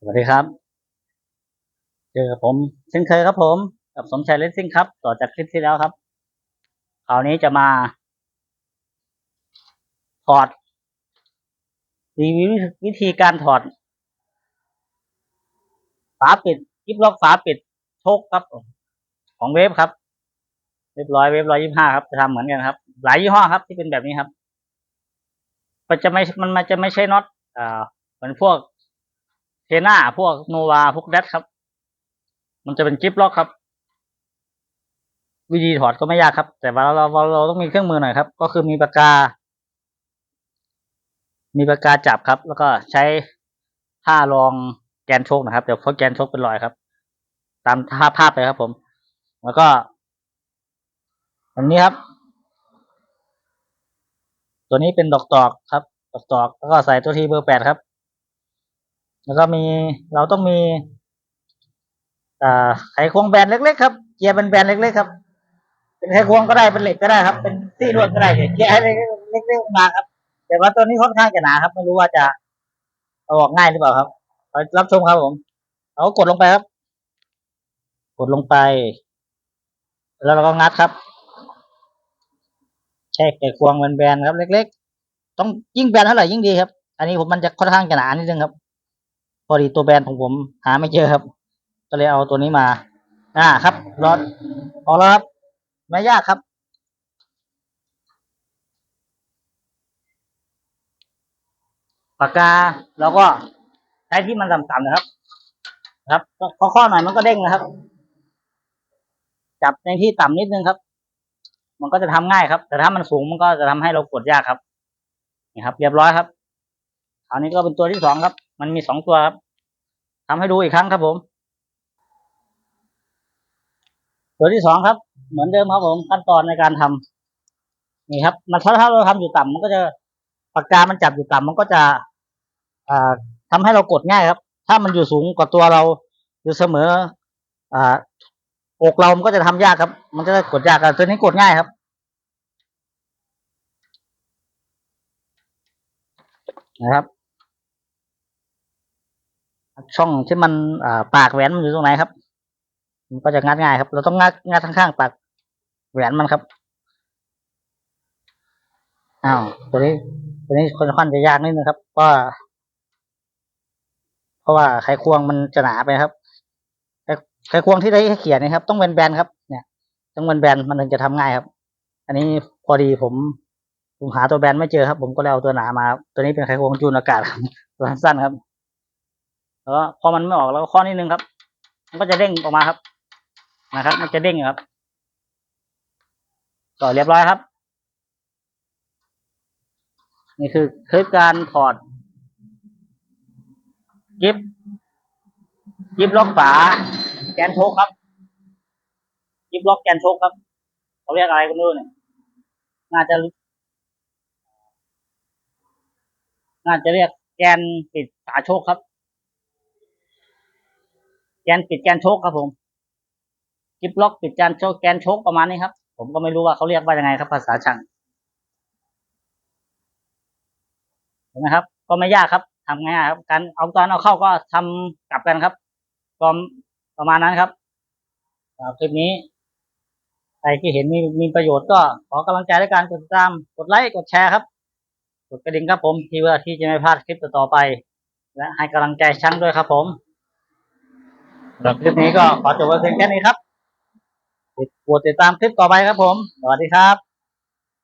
สวัสดีครับ เจอกับผม เช่นเคยครับผม กับสมชายเลสซิ่งครับ ต่อจากคลิปที่แล้วครับคราวนี้จะมาถอดรีวิววิธีการถอด ฝาปิดกิฟล็อกฝาปิดโชคครับ ของเวฟครับเรียบร้อยเวฟร้อยยี่ห้าครับจะทำเหมือนกันครับ หลายยี่ห้อครับที่เป็นแบบนี้ครับ มันจะไม่มันมันจะไม่ใช่น็อตอ่าเหมือนพวก เทน่าพวกโนวาพวกแดดครับ มันจะเป็นกิฟล็อกครับ วิธีถอดก็ไม่ยากครับ แต่ว่าเราเราเราต้องมีเครื่องมือหน่อยครับ ก็คือมีปากกา มีปากกาจับครับ แล้วก็ใช้ผ้ารองแกนโชกนะครับ เดี๋ยวเพราะแกนโชกเป็นรอยครับ ตามท่าภาพเลยครับผม แล้วก็อันนี้ครับ ตัวนี้เป็นดอกตอกครับ ดอกตอกแล้วก็ใส่ตัวทีเบอร์แปดครับ แล้วก็มีเราต้องมีไขควงแบนเล็กๆครับเกียร์เป็นแบนเล็กๆครับ เป็นไขควงก็ได้เป็นเหล็กก็ได้ครับ เป็นซี่ลวดก็ได้เกียร์ให้เล็กๆมาครับ แต่ว่าตัวนี้ค่อนข้างจะหนาครับ ไม่รู้ว่าจะเอาออกง่ายหรือเปล่าครับรับชมครับผมเอากดลงไปครับ กดลงไป แล้วเราก็งัดครับแช่ไขควงแบนๆครับ เล็ก ๆ ต้องยิ่งแบนเท่าไหร่ยิ่งดีครับ อันนี้ผมมันจะค่อนข้างจะหนานิดนึงครับ พอดีตัวแบรนด์ของผมหาไม่เจอครับ ก็เลยเอาตัวนี้มา อ่าครับรอดออกแล้วครับไม่ยากครับ ปากกาเราก็ใช้ที่มันต่ำๆนะครับ ครับพอข้อหน่อยมันก็เด้งนะครับ จับในที่ต่ำนิดนึงครับ มันก็จะทำง่ายครับ แต่ถ้ามันสูงมันก็จะทำให้เรากดยากครับนี่ครับ เรียบร้อยครับ คราวนี้ก็เป็นตัวที่สองครับ มันมีสองตัวครับทำให้ดูอีกครั้งครับผม ตัวที่สองครับ เหมือนเดิมครับผมขั้นตอนในการทำนี่ครับ มันถ้าเราทำอยู่ต่ำมันก็จะปากกามันจับอยู่ต่ำมันก็จะอ่าทำให้เรากดง่ายครับ ถ้ามันอยู่สูงกว่าตัวเราอยู่เสมอ อ่าอกเรามันก็จะทำยากครับ มันจะกดยากแต่ตัวนี้กดง่ายครับนะครับ ช่องที่มันอ่าปากแหวนมันอยู่ตรงไหนครับ มันก็จะงัดง่ายครับ เราต้องงัดงัดข้างๆปากแหวนมันครับอ้าวตัวนี้ตัวนี้ค่อนข้างจะยากนิดนึงครับเพราะว่าเพราะว่าไขควงมันจะหนาไปครับไขไขควงที่ได้เขียนนะครับ ต้องเป็นแบนๆครับ เนี่ย ต้องเป็นแบนมันถึงจะทำง่ายครับ อันนี้พอดีผมผมหาตัวแบนไม่เจอครับ ผมก็เลยเอาตัวหนามาครับตัวนี้เป็นไขควงจูนอากาศครับตัวสั้นครับ แล้วก็พอมันไม่ออกแล้วก็ข้อนิดนึงครับ มันก็จะเด้งออกมาครับ นะครับ มันจะเด้งอยู่ครับ ก็เรียบร้อยครับ นี่คือคือการถอดกิฟกิฟล็อกฝาแกนโชกครับกิฟล็อกแกนโชกครับเขาเรียกอะไรกันด้วยเนี่ยน่าจะน่าจะเรียกแกนปิดฝาโชคครับ กนปิดแกนโชกครับผมกิฟล็อกปิดแกนโชกแกนโชกประมาณนี้ครับ ผมก็ไม่รู้ว่าเขาเรียกว่ายังไงครับภาษาช่างเห็นไหมครับ ก็ไม่ยากครับทำง่ายครับการเอาตอนเอาเข้าก็ทำกลับกันครับก็ประมาณนั้นครับคลิปนี้ใครที่เห็นมีมีประโยชน์ก็ขอกำลังใจด้วยการกดติดตาม กดไลค์กดแชร์ครับ กดกระดิ่งครับผมที่เพื่อที่จะไม่พลาดคลิปต่อไป และให้กำลังใจช่างด้วยครับผม สำหรับคลิปนี้ก็ขอจบไว้เพียงแค่นี้ครับกดติดตามคลิปต่อไปครับผม สวัสดีครับ